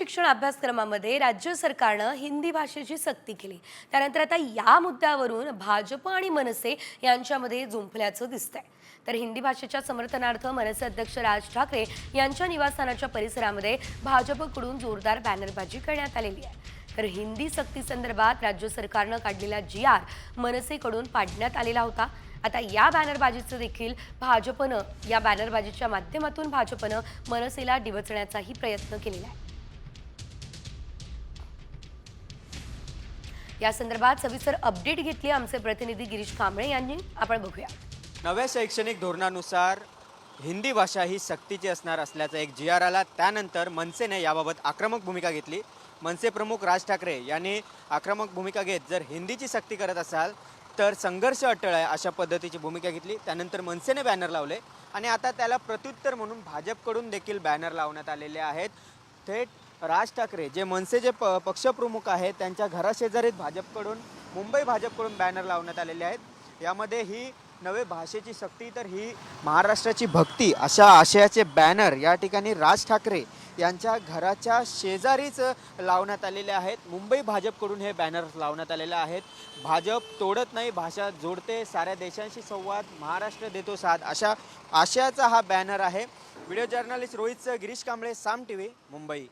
शिक्षण अभ्यासक्रमामध्ये राज्य सरकारनं हिंदी भाषेची सक्ती केली. त्यानंतर आता या मुद्द्यावरून भाजप आणि मनसे यांच्यामध्ये जुंपल्याचं दिसतंय. तर हिंदी भाषेच्या समर्थनार्थ मनसे अध्यक्ष राज ठाकरे यांच्या निवासस्थानाच्या परिसरामध्ये भाजपकडून जोरदार बॅनरबाजी करण्यात आलेली आहे. तर हिंदी सक्ती संदर्भात राज्य सरकारनं काढलेला जी आर मनसेकडून पाडण्यात आलेला होता. आता या बॅनरबाजीचं देखील भाजपनं या बॅनरबाजीच्या माध्यमातून भाजपनं मनसेला डिवचण्याचाही प्रयत्न केलेला आहे. या संदर्भात सविस्तर अपडेट घेतली आमचे प्रतिनिधी गिरीश कांबळे यांनी. आपण बघूया. नव्या शैक्षणिक धोरणानुसार हिंदी भाषा ही सक्तीची असणार असल्याचा एक जी आर आला. त्यानंतर मनसेने याबाबत आक्रमक भूमिका घेतली. मनसे प्रमुख राज ठाकरे यांनी आक्रमक भूमिका घेत जर हिंदीची सक्ती करत असाल तर संघर्ष अटळ आहे अशा पद्धतीची भूमिका घेतली. त्यानंतर मनसेने बॅनर लावले आणि आता त्याला प्रत्युत्तर म्हणून भाजपकडून देखील बॅनर लावण्यात आलेले आहेत. थेट राज ठाकरे जे मनसेचे प पक्षप्रमुख आहेत त्यांच्या घराशेजारीत भाजपकडून मुंबई भाजपकडून बॅनर लावण्यात आलेले आहेत. यामध्ये ही नवे भाषेची सक्ती तर ही महाराष्ट्राची भक्ती अशा आशयाचे बॅनर या ठिकाणी राज ठाकरे यांच्या घराच्या शेजारीच लावण्यात आलेले आहेत. मुंबई भाजपकडून हे बॅनर लावण्यात आलेले आहेत. भाजप तोडत नाही भाषा जोडते साऱ्या देशांशी संवाद महाराष्ट्र देतो साथ अशा आशयाचा हा बॅनर आहे. Video journalist Rohit Girish Kamble Saam T V Mumbai.